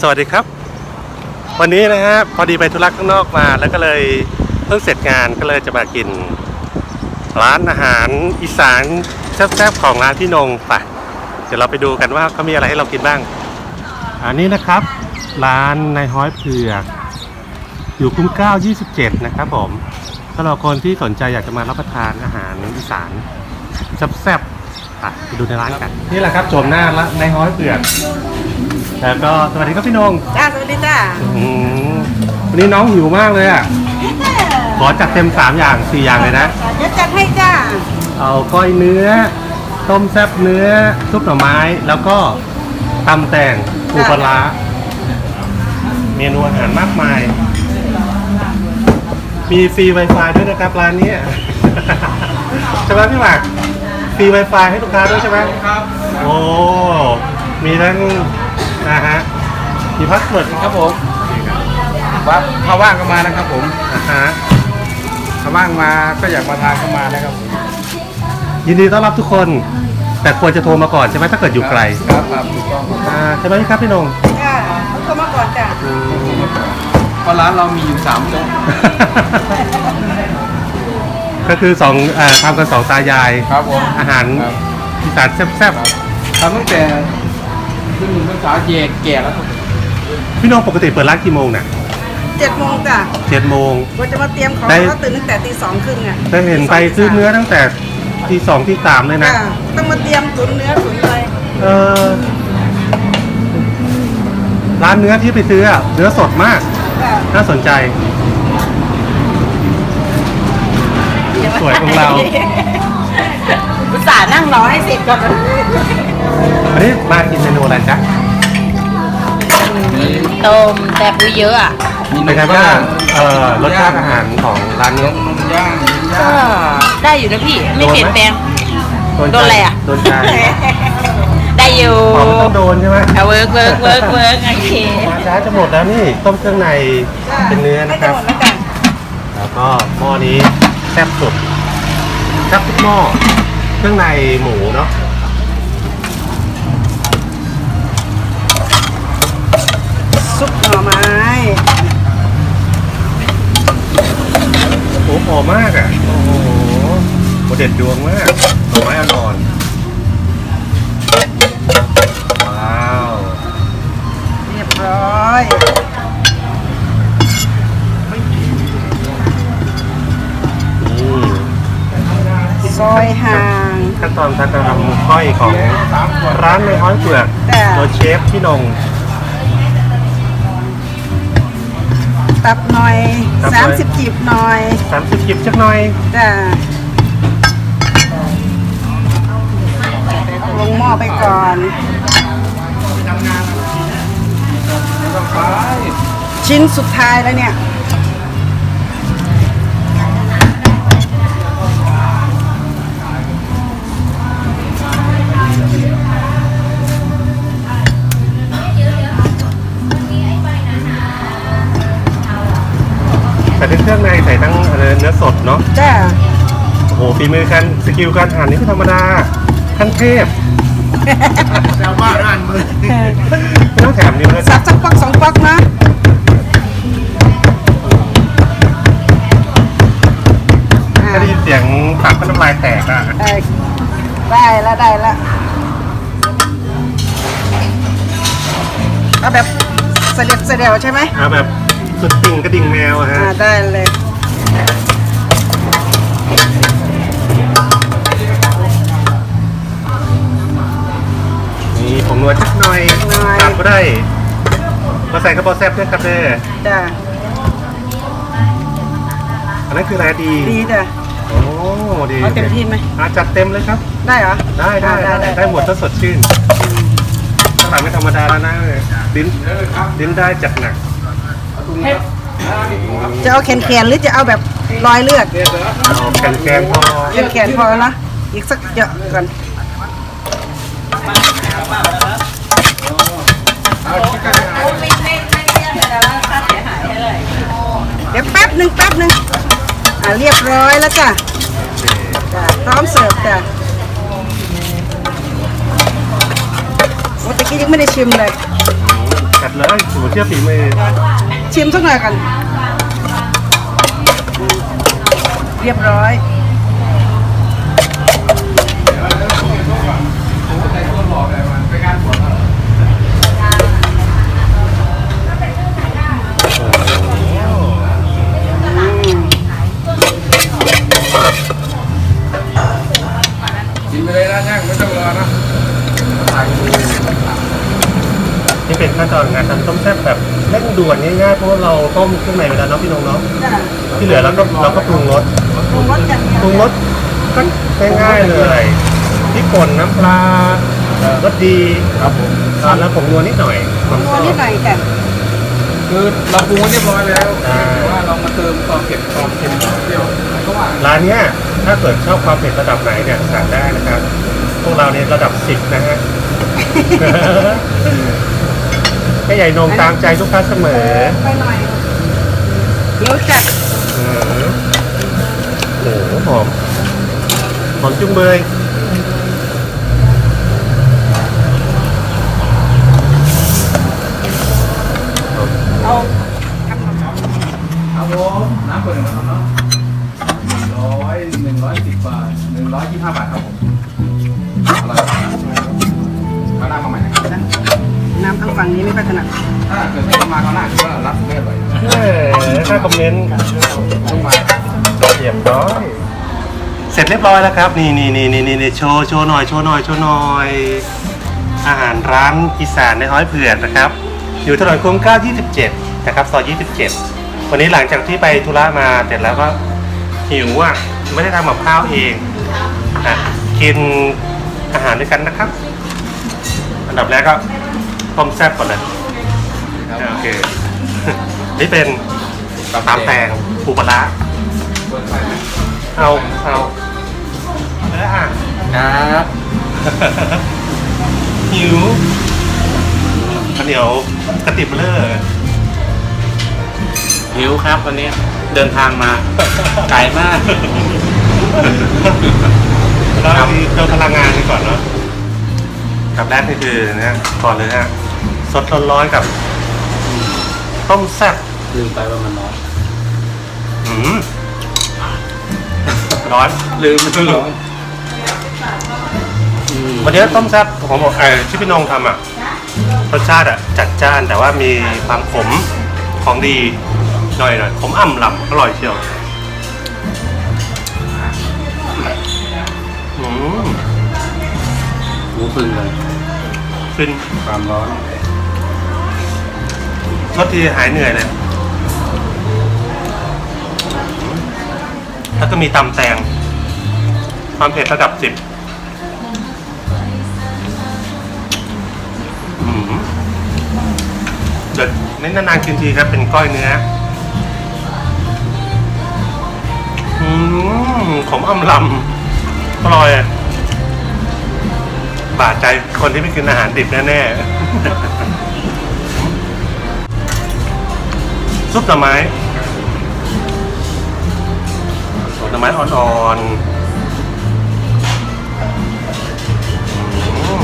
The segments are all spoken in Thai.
สวัสดีครับ วันนี้นะฮะพอดีไปธุระข้างนอกมา แล้วก็เลยเพิ่งเสร็จงานก็เลยจะมากิน ร้านอาหารอีสานแซ่บๆของร้านพี่นงไปเดี๋ยวเราไปดูกันว่าเขามีอะไรให้เรากินบ้าง อันนี้นะครับ ร้านนายฮ้อยเผือก อยู่คุ้มเก้า27 นะครับผมสำหรับคนที่สนใจอยากจะมารับประทานอาหารอีสานแซ่บๆอะไปดูในร้านกัน นี่แหละครับโฉมหน้าละนายฮ้อยเผือก แล้วก็สวัสดีครับพี่นงจ้าสวัสดีจ้าอืมวันนี้น้องหิวมากเลยอะ ขอจัดเต็ม 3 อย่าง 4 อย่างเลยนะ เดี๋ยวจัดให้จ้าเอาก้อยเนื้อ ต้มแซ่บเนื้อ ซุปหน่อไม้ แล้วก็ตำแต่งปูปลาร้าเมนูอาหารมากมาย มีฟรี Wi-Fi ด้วยนะครับร้านนี้ใช่ไหมพี่หมากฟรี Wi-Fi ให้ลูกค้าด้วยใช่ไหมครับ โอ้ มีทั้ง นะฮะมีพาสเวิร์ดครับผมว่าถ้าว่างก็มานะครับผมอ่าฮะถ้าว่างมาก็อยากมาทานก็มานะครับผมยินดีต้อนรับทุกคน แต่ควรจะโทรมาก่อนใช่ไหมถ้าเกิดอยู่ไกลครับครับถูกต้องครับอ่าใช่ไหมครับพี่นงจ้าเขาเข้ามาก่อนจ้าเพราะร้านเรามีอยู่สามโต๊ะก็คือสองเอ่อทำกันสองตายาย ครับผมอาหารครับอีสานแซ่บครับทำตั้งแต่ ขึ้นภาษาเยกแก่แล้วครับๆพี่นงปกติเปิดร้านกี่โมงเนี่ยเจ็ดโมงจ้าเจ็ดโมงว่าจะมาเตรียมของได้ ก็ตื่นตั้งแต่ตีสองครึ่งอะแต่เห็นไปซื้อเนื้อตั้งแต่ที่สองที่สามเลยนะ จ้าต้องมาเตรียมตุ๋นเนื้อตุ๋นอะไรเออร้านเนื้อที่ไปซื้ออะเนื้อสดมากจ้าน่าสนใจ สวยของเรา อุตส่าห์นั่งรอให้เสร็จก่อน อันนี้มากินเมนูอะไรจ๊ะต้มแต่ปูเยอะอะมีเป็นไงบ้างเอ่อรสชาติอาหารของร้านนนี้มนมย่างนมย่าก็งได้อยู่นะพี่ไม่โดนไหมเปลี่ยนแปลงใจโดนอะไรอะโดนใจได้อยู่ของมันต้องโดนใช่ไหมเอาเวิร์กเวิร์กเวิร์กเวิร์กโอเคมาช้าจะหมดแล้วนี่ต้มเครื่องในเป็นเนื้อไม่นะคจะรับหมดแล้วจ้าแล้วก็หม้อนี้แซ่บสุดแซ่บทุกหม้อเครื่องในหมูเนาะ ซุปหน่อไม้ โอ้โหหอมมากอะ โอ้โหโหเด็ดดวงมากหน่อไม้อ่อนๆว้าวเรียบร้อยนี่ซอยห่าง ขั้นตอนการทำก้อยของร้านในฮ้อยเปลือกแต่ โดยเชฟพี่นง ตับหน่อยตับหน่สาอมยสิบจีบหน่อยสามสิบกิบจักหน่อย จ้า ลงหม้อไปก่อนชิ้นสุดท้ายแล้วเนี่ยแต่เป็นเครื่องในใส่ทั้งเนื้อสดเนาะจ้าโอ้โหฝีมือการสกิลการหั่นนี่ไม่ธรรมดาขั้นเทพ แซวบ้านอ่านมือไม่ต้องแถมนิ้วนะสัจ๊ะบสักปักสองปักนะอ่าถ้าได้ยินเสียงปากก็น้ำลายแตกอะเอ่อได้แล้วได้แล้วเอาแบบเสด็จเสด็จใช่ไหมเอาแบบสุดติ่งกระดิ่งแมวอะฮะอ่าได้เลย วดจักหน่อยหน่อยตามก็ได้มาใส่กระเป๋าแซ่บด้วยครับเด้อจ้าอันนั้นคืออะไรดี ดีจ้ะโอ้ดีเอาเต็มที่ไหมอะจัดเต็มเลยครับ ได้เหรอได้ได้อ่าได้ได้หมดถ้าสดชื่นข้างหลังไม่ธรรมดาแล้วนะดิ้นดิ้นได้จัดหนักจะเอาแขนแขนๆหรือจะเอาแบบรอยเลือดเอาแกนแกนพอแขนแขนๆพอแล้วนะอีกสักเยอะก่อน เดี๋ยวแป๊บหนึ่งแป๊บหนึ่งอ่าเรียบร้อยแล้วจ้ะจ้ะพร้อมเสิร์ฟจ้ะโอ้ตะกี้ยังไม่ได้ชิมเลยกจัดเลยหมูเชื่อฝีมือชิมสักหน่อยกัน เรียบร้อย กินไปเลยนะช่างไม่ต้องรอนะ นี่เป็นขั้นตอนการทำต้มแซ่บแบบเร่งด่วนง่ายๆเพราะว่าเราต้มเครื่องในไปแล้วเนาะพี่นงเนาะจ้ะที่เหลือเราก็เราก็ปรุงรสปรุงรสอย่างเดียวปรุงรสก็ง่ายๆเลยพริกป่นน้ำปลารสดีครับผมอ่าแล้วผงนัวนิดหน่อยปรุงรสนิดหน่อยจ้ะคือเราปรุงไว้เรียบร้อยแล้วอ่าแต่ว่าเรามาเติมความเผ็ดความเค็มความเปรี้ยวอะไรก็ว่าร้านเนี้ยถ้าเกิดชอบความเผ็ดระดับไหนเนี่ยสั่งได้นะครับ พวกเราเนี่ยระดับสิบนะฮะ แม่ใหญ่นงตามใจลูกค้าเสมอไปหน่อยเดี๋ยวจัดอืมโอ้โหหอมหอมจุ้งเบย ฝั่งนี้ไม่ค่อยถนัดถ้าเกิดไม่ต้องมาเขาวหน้าคือว่ารับไม่อร่อยเออถ้าคอมเมนต์ต้องมาเรียบร้อยเสร็จเรียบร้อยแล้วครับนี่นี่นี่นี่นี่นี่โชว์โชว์หน่อยโชว์หน่อยโชว์หน่อย อาหารร้านอีสานในห้อยเผือกนะครับ อยู่ถนนคุ้มเกล้า27 นะครับซอย27 วันนี้หลังจากที่ไปธุระมาเสร็จแล้วก็หิวอะไม่ได้ทำกับข้าวเองอะกินอาหารด้วยกันนะครับ อันดับแรกก็ ต้มแซ่บก่อนเลยโอเค นี่เป็นตามแตงปูปลาร้าเปิดไฟไหมเอาเอาเอออะครับหิวข้าวเหนียวกระติบเลอร์หิวครับวันนี้เดินทางมาไกลมากแล้วมีเติมพลังงานกันก่อนเนาะกับแรกนี่คือนะฮะก่อนเลยนะฮะ สดร้อนๆกับ ต้มแซ่บลืมไปว่ามันน้อยอืมร้อนลืมลืมวันนี้ต้มแซ่บของผมเออที่พี่นงทำอะรสชาติอะ จัดจ้านแต่ว่ามีความขมของดีหน่อยหน่อยขมอ่ำลำอร่อยเชียวอืมหูพึ่งเลยฟินความร้อน รสทีหายเหนื่อยเลย แล้วก็มีตำแตง ความเผ็ดระดับสิบอืมเด็ดเน้นนานๆกินทีครับ เป็นก้อยเนื้ออืมขมอ่ำลำอร่อยบาดใจคนที่ไม่กินอาหารดิบแน่ๆ ซุปหน่อไม้ซุปหน่อไม้อ่อนๆอืม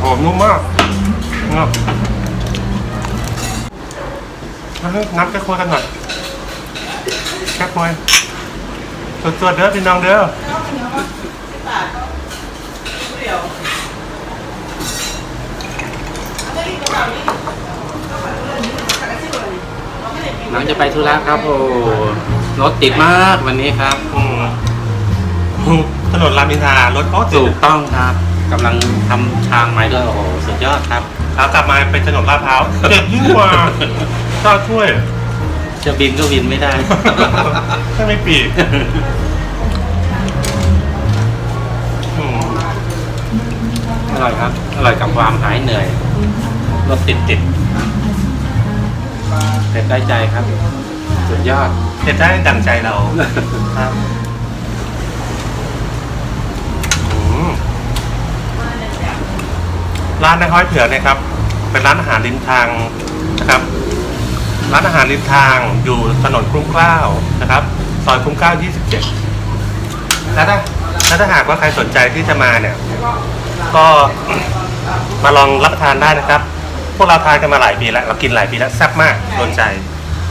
หอมนุ่มมากเนาะนับแค่คุยกันหน่อยแค่คุยสดๆเด้อพี่น้องเด้อ หลังจะไปธุระครับโอ้รถติดมากวันนี้ครับอืมอืมถนนรามอินทรารถโอ้ติถูดกต้องครับกำลังทำทางใหม่ด้วยโอ้โหสุดยอดครับ ขากลับมาเป็นถนนลาดพร้าวเจ็บยิ่งกว่าถ้าช่วย จะบินก็บินไม่ได้ ถ้าไม่ปีกอืมอร่อยครับ อร่อยกับความหายเหนื่อย รถติดติดเผ็ดได้ใจครับ สุดยอดเจ็บได้ดังใจเราครับร้านนายห้อยเผือกเนี่ยครับ เป็นร้านอาหารริมทางนะครับ ร้านอาหารริมทางอยู่ถนนคุ้มเกล้านะครับ ซอยคุ้มเกล้า 27 แล้วถ้าแล้วถ้าหากว่าใครสนใจที่จะมาเนี่ย ก็มาลองรับประทานได้นะครับ พวกเราทานกันมาหลายปีแล้วเรากินหลายปีแล้วแซ่บมากโดนใจ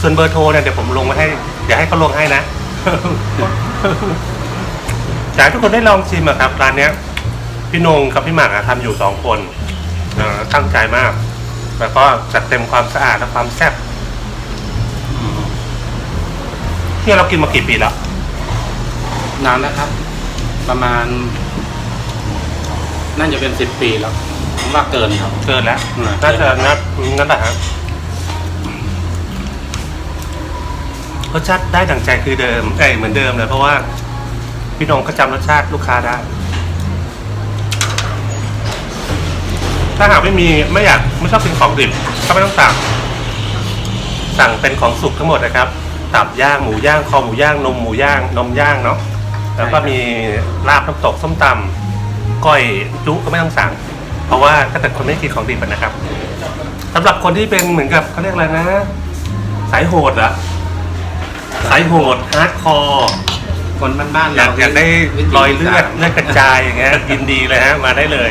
ส่วนเบอร์โทรเนี่ยเดี๋ยวผมลงไว้ให้เดี๋ยวให้เขาลงให้นะ อยากให้ทุกคนได้ลองชิมอะครับร้านเนี้ย พี่นงกับพี่หมากอะทำอยู่สองคนเอ่อตั้งใจมาก แล้วก็จัดเต็มความสะอาดและความแซ่บอืมที่เรากินมากี่ปีแล้ว นานแล้วครับ ประมาณ น่าจะเป็นสิบปีแล้ว ว่าเกินครับ เกินแล้วอืมน่าจะนับนั่นแหละครับรสชาติได้ดั่งใจคือเดิมเอ้ยเหมือนเดิมเลยเพราะว่า พี่นงก็จำรสชาติลูกค้าได้ ถ้าหากไม่มีไม่อยากไม่ชอบกินของดิบก็ไม่ต้องสั่งสั่งเป็นของสุกทั้งหมดนะครับ ตับย่างหมูย่างคอหมูย่างนมหมูย่างนมย่างเนาะแล้วก็มีลาบน้ำตกส้มตำก้อยจุก็ไม่ต้องสั่ง เพราะว่าถ้าเกิดคนไม่กินของดิบอะนะครับสำหรับคนที่เป็นเหมือนกับเขาเรียกอะไรนะ สายโหดเหรอะสายโหดฮาร์ดคอร์คนบ้านๆอยากเราอยากได้วิถีรอยเลือดสานเลือดกระจายอย่างเงี้ยยินดีเลยฮะมาได้เลย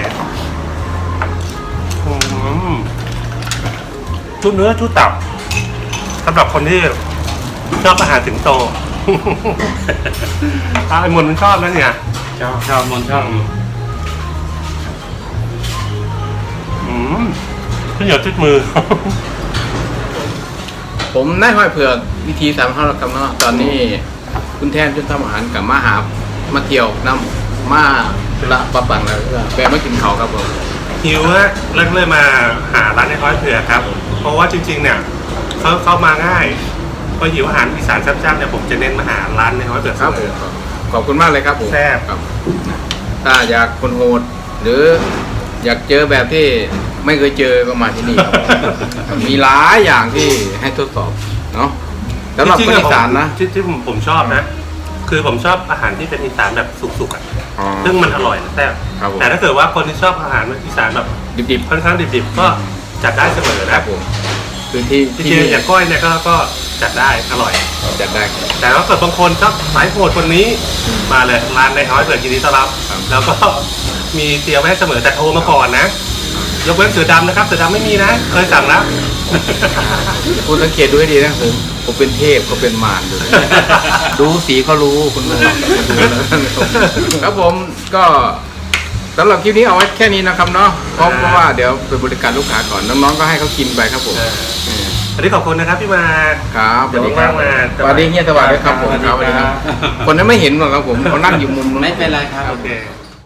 อืมชุดเนื้อชุดตับสำหรับคนที่ชอบอาหารถึงโตอะไอ้มนต์มันชอบนะเนี่ยชอบชอบมนชอบ อืมขึ้นหยดชุดมือ ผมนายห้อยเผือกวิธีสามข้าวกรรมเนาะตอนนี้ คุณแทนจนทำอาหารกับมาหามาเที่ยวน้ำมาละปะปังแล้วก็แวะมากินเขาวครับผมหิวฮะเลิกเลยมาหาร้านในร้อยเผือกครับ เพราะว่าจริง ๆ เนี่ยเขาเข้ามาง่ายพอหิวอาหารอีสานแซ่บๆเนี่ยผมจะเน้นมาหาร้านในร้อยเผือกคเสรับมผมอ ขอบคุณมากเลยครับผมแซ่บ ครับถ้าอยากคนโหดหรือ อยากเจอแบบที่ไม่เคยเจอก็มาที่นี่ครับ มีหลายอย่างที่ให้ทดสอบเนาะสำหรับจงคนๆอีสานนะผมที่ที่ผมผมชอบนะ คือผมชอบอาหารที่เป็นอีสานแบบสุกๆอะอ๋อ ซึ่งมันอร่อยนะแต่ครับผม แต่ถ้าเกิดว่าคนที่ชอบอาหารอีสานแบบดิบค่อนข้างดิบๆก็จัดได้เสมอๆคนะรับผม พื้นที่จที่ริงนี่ๆอย่างก้อยเนี่ยก็ก็จัดได้อร่อย จัดได้ครับแต่ถ้าเกิดบางคนชอบสายโหดคนนี้มาเลยร้านในร้อยเปิดยินดีต้อนรับครับ แล้วก็มีเตรียมไว้ให้เสมอแต่โทรมาก่อนนะ ยกเว้นเสือดำนะครับเสือดำไม่มีนะ เคยสั่งแล้ว คุณสังเกตดูให้ดีนะผมผมเป็นเทพเขาเป็นมารด้วยดูสีก็รู้คุณดูครับผมก็ สำหรับคลิปนี้เอาไว้แค่นี้นะครับเนาะเพราะเพราะว่าเดี๋ยวไปบริการลูกค้าก่อนน้องๆก็ให้เขากินไปครับผมเออวันนี้ขอบคุณนะครับพี่มา ครับสวัสดีครับเดี๋ยวว่างๆมาสวัสดีเฮียสวัสดีครับผมสวัสดีครับสวัสดีคครัรับบคนนั้นไม่เห็นหรอกครับผมเขานั่งอยู่มุมนู้นไม่เป็นไรครับโอเค